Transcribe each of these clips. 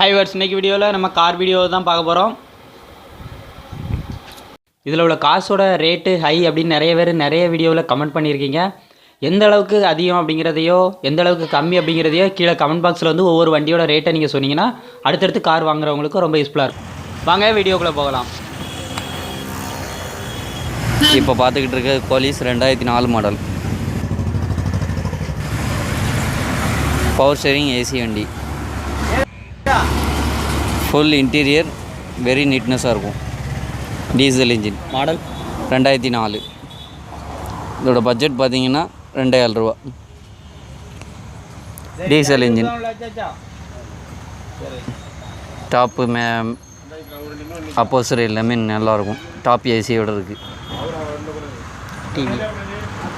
High verse இன்னைக்கு வீடியோவில் நம்ம கார் வீடியோ தான் பார்க்க போகிறோம் இதில் உள்ள காசோட ரேட்டு ஹை அப்படின்னு நிறைய பேர் நிறைய வீடியோவில் கமெண்ட் பண்ணியிருக்கீங்க. எந்த அளவுக்கு அதிகம் அப்படிங்கிறதையோ எந்த அளவுக்கு கம்மி அப்படிங்கிறதையோ கீழே கமெண்ட் பாக்ஸில் வந்து ஒவ்வொரு வண்டியோட ரேட்டை நீங்கள் சொன்னீங்கன்னா அடுத்தடுத்து கார் வாங்குறவங்களுக்கு ரொம்ப யூஸ்ஃபுல்லாக இருக்கும். வாங்க வீடியோக்குள்ளே போகலாம். இப்போ பார்த்துக்கிட்டு இருக்க போலீஸ் ரெண்டாயிரத்தி நாலு மாடல் பவர் ஸ்டேரிங் ஏசி வண்டி. ஃபுல் இன்டீரியர் வெரி நீட்னஸாக இருக்கும். டீசல் இன்ஜின் மாடல் ரெண்டாயிரத்தி நாலு. இதோட பட்ஜெட் பார்த்தீங்கன்னா ரெண்டாயிரம் ரூபா. டீசல் இன்ஜின் டாப்பு மே அப்போசர் எல்லாமே நல்லாயிருக்கும் டாப் ஏசியோட இருக்குது டிவி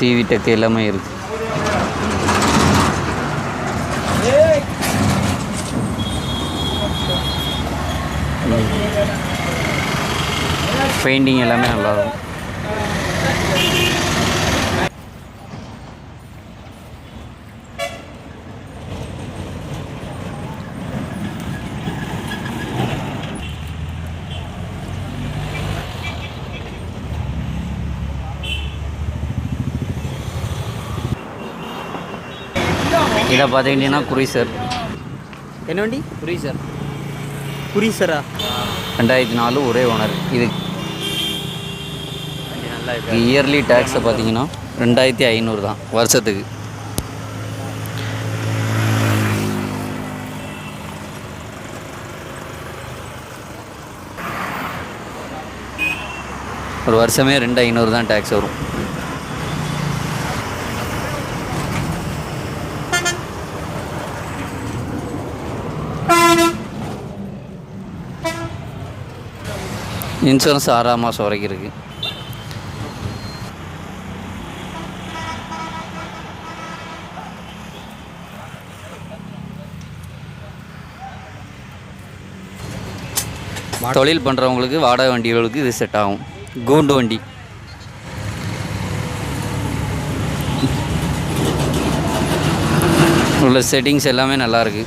டிவி டெக் எல்லாமே இருக்குது பெயிண்டிங் எல்லாமே நல்லாயிருக்கும். இதை பார்த்துக்கிட்டிங்கன்னா குரீசர் என்ன வண்டி? புரியுசர் புரியுசரா ரெண்டாயிரத்தி நாலு ஒரே ஓனர். இது நல்லா இயர்லி டேக்ஸை பார்த்தீங்கன்னா ரெண்டாயிரத்தி ஐநூறு தான் வருஷத்துக்கு. ஒரு வருஷமே ரெண்டு ஐநூறு தான் டேக்ஸ் வரும். இன்சூரன்ஸ் ஆறாம் மாதம் வரைக்கும் இருக்குது தொழில் பண்ணுறவங்களுக்கு வாடகை வண்டிகளுக்கு இது செட் ஆகும். கூண்டு வண்டி. உள்ள செட்டிங்ஸ் எல்லாமே நல்லா இருக்கு.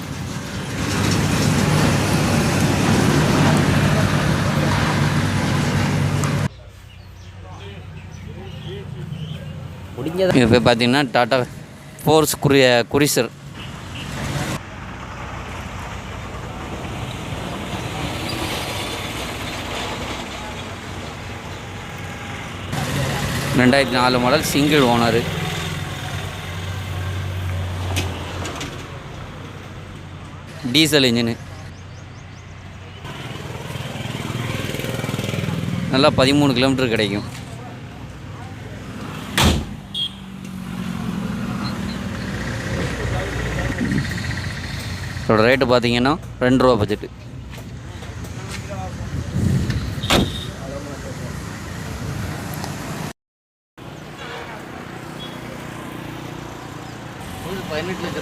முடிஞ்சது? இப்போ பார்த்தீங்கன்னா டாட்டா ஃபோர்ஸ் குறி குறிசர் ரெண்டாயிரத்தி நாலு model single owner diesel engine நல்லா பதிமூணு கிலோமீட்டர் கிடைக்கும். இதோட ரேட்டு பார்த்தீங்கன்னா ரெண்டு ரூபா பட்ஜெட்டு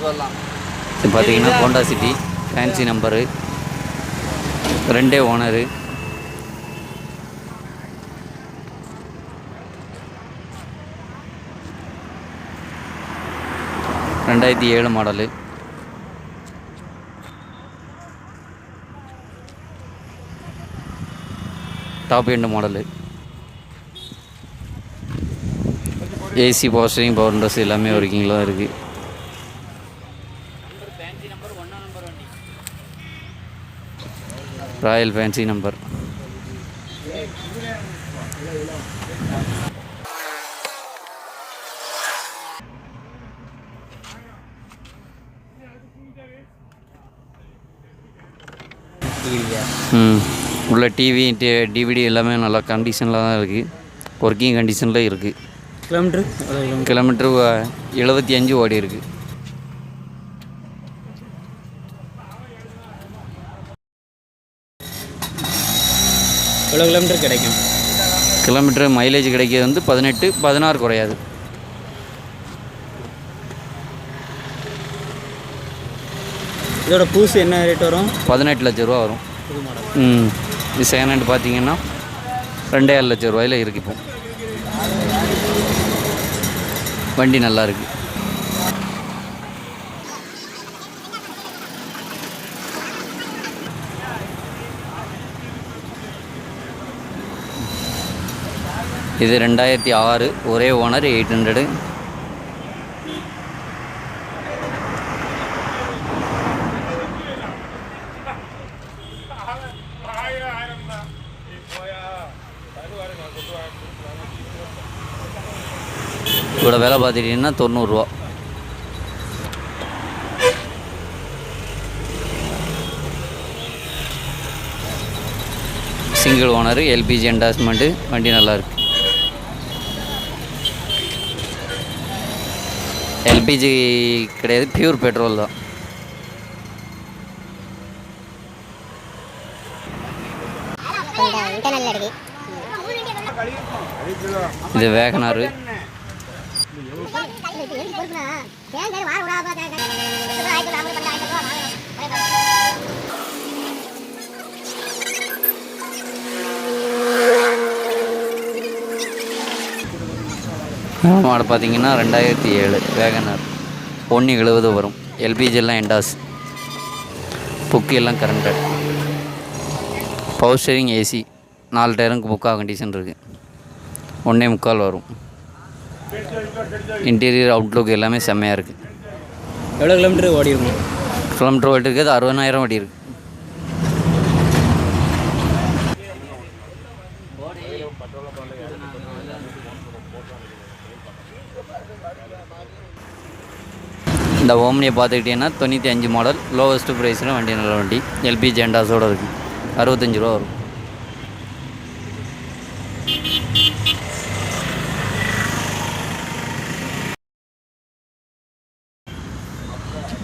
ரூபாலாம் இது பார்த்தீங்கன்னா ஹோண்டா சிட்டி. ஃபேன்சி நம்பரு ரெண்டே ஓனரு. ரெண்டாயிரத்தி ஏழு model. Top end model. AC power power windows எல்லாமே ஒர்க்கிங்கில் தான் இருக்குது ராயல் ஃபேன்சி நம்பர் ம். உள்ள டிவி டிவிடி எல்லாமே நல்லா கண்டிஷனில் தான் இருக்குது ஒர்க்கிங் கண்டிஷனில் இருக்குது கிலோமீட்ரு கிலோமீட்டர் எழுபத்தி அஞ்சு ஓடி இருக்குது எவ்வளோ கிலோமீட்டர் கிடைக்கும்? கிலோமீட்டர் மைலேஜ் கிடைக்கிறது வந்து பதினெட்டு பதினாறு குறையாது. இதோட பூசு என்ன ரேட் வரும்? பதினெட்டு லட்ச ரூபா வரும். ம். இது செகண்ட் ஹேண்ட் பார்த்தீங்கன்னா ரெண்டே ஏழு லட்ச ரூபாயில் இருக்கு இப்போ. வண்டி நல்லா இருக்கு. இது ரெண்டாயிரத்தி ஆறு ஒரே ஓனர் எயிட் ஹண்ட்ரடு இதோட விலை பார்த்துட்டிங்கன்னா தொண்ணூறுரூவா சிங்கிள் ஓனர் எல்பிஜி என்டாஸ்மெண்ட்டு வண்டி நல்லாயிருக்கு எல்பிஜி கிடையாது பியூர் பெட்ரோல் தான் கொஞ்சம் இன்டர்னல் இது வேகனாரு மாடு பார்த்தீங்கன்னா ரெண்டாயிரத்தி ஏழு வேகனார். ஒன்று எழுபது வரும். எல்பிஜி எல்லாம் எண்டாஸ் புக்கு எல்லாம் கரண்டட். பவர் ஸ்டேரிங் ஏசி நாலு டயருக்கு புக்காக கண்டிஷன் இருக்குது ஒன்றே முக்கால் வரும். இன்டீரியர் அவுட்லுக் எல்லாமே செம்மையாக இருக்குது எவ்வளோ கிலோமீட்டர் ஓடி இருக்கும் கிலோமீட்டர் ஓட்டி இருக்குது. அறுபதாயிரம் ஓடி இருக்கு. இந்த ஓம்னியை பார்த்துக்கிட்டிங்கன்னா தொண்ணூற்றி அஞ்சு மாடல் லோவஸ்ட் ப்ரைஸில் வண்டி நல்ல வண்டி. எல்பிஜி ஜெண்டாஸோடு இருக்குது அறுபத்தஞ்சு ரூபா வரும்.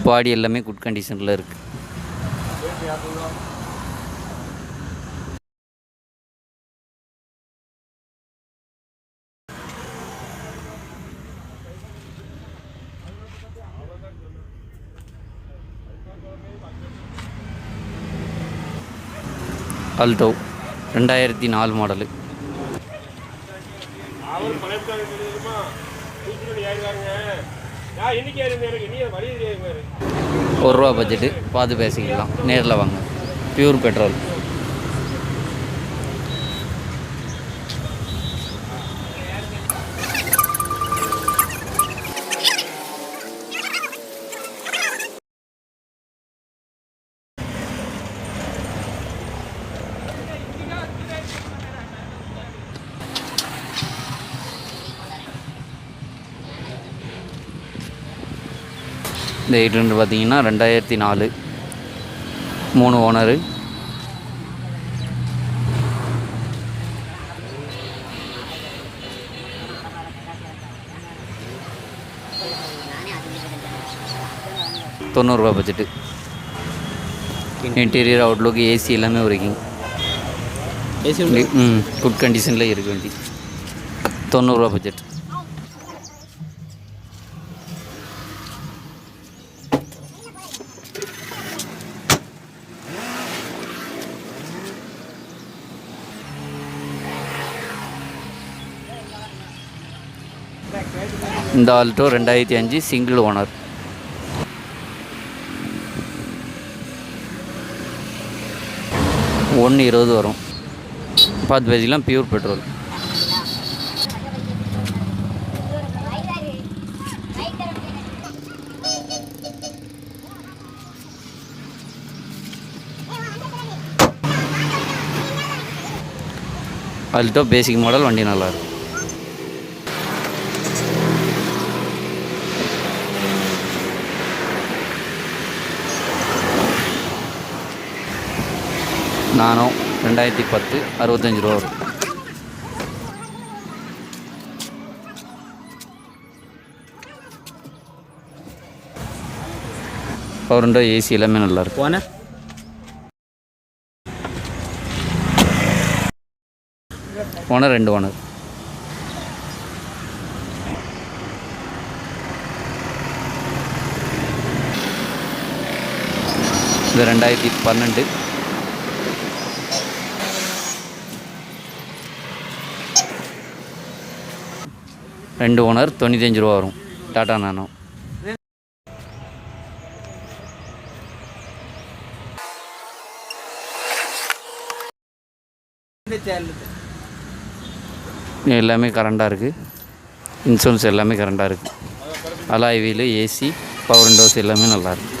பாடி எல்லாமே குட் கண்டிஷனில் இருக்குது அல்டோ ரெண்டாயிரத்தி நாலு மாடலு. ஒரு ரூபா பட்ஜெட்டு பார்த்து பேசிக்கலாம். நேரில் வாங்க. பியூர் பெட்ரோல் இந்த ஹண்ட்ரட் பார்த்தீங்கன்னா ரெண்டாயிரத்தி நாலு. மூணு ஓனரு. தொண்ணூறுரூவா பட்ஜெட்டு. இன்டீரியர் அவுட்லுக் ஏசி எல்லாமே வரைக்கும் ஏசி ம் குட் கண்டிஷனில் இருக்கு வண்டி. தொண்ணூறுரூவா பட்ஜெட். இந்த ஆல்டோ ரெண்டாயிரத்தி அஞ்சு சிங்கிள் ஓனர் ஒன்று இருபது வரும். பார்த்து பேசிக்கலாம் pure petrol Alto basic model வண்டி நல்லாயிருக்கும் நானும் ரெண்டாயிரத்தி பத்து அறுபத்தஞ்சு ரூபா வரும். பவர் விண்டோ ஏசி எல்லாமே நல்லா இருக்கும் ஓனர் ஓனர் ரெண்டு ஓனர் இது ரெண்டாயிரத்தி பன்னெண்டு. ரெண்டு ஓனர் தொண்ணூத்தஞ்சு ரூபா வரும். டாட்டா நானோ. எல்லாமே கரண்டாக இருக்குது இன்சூரன்ஸ் எல்லாமே கரண்டாக இருக்குது alloy wheel AC power windows எல்லாமே நல்லாயிருக்கு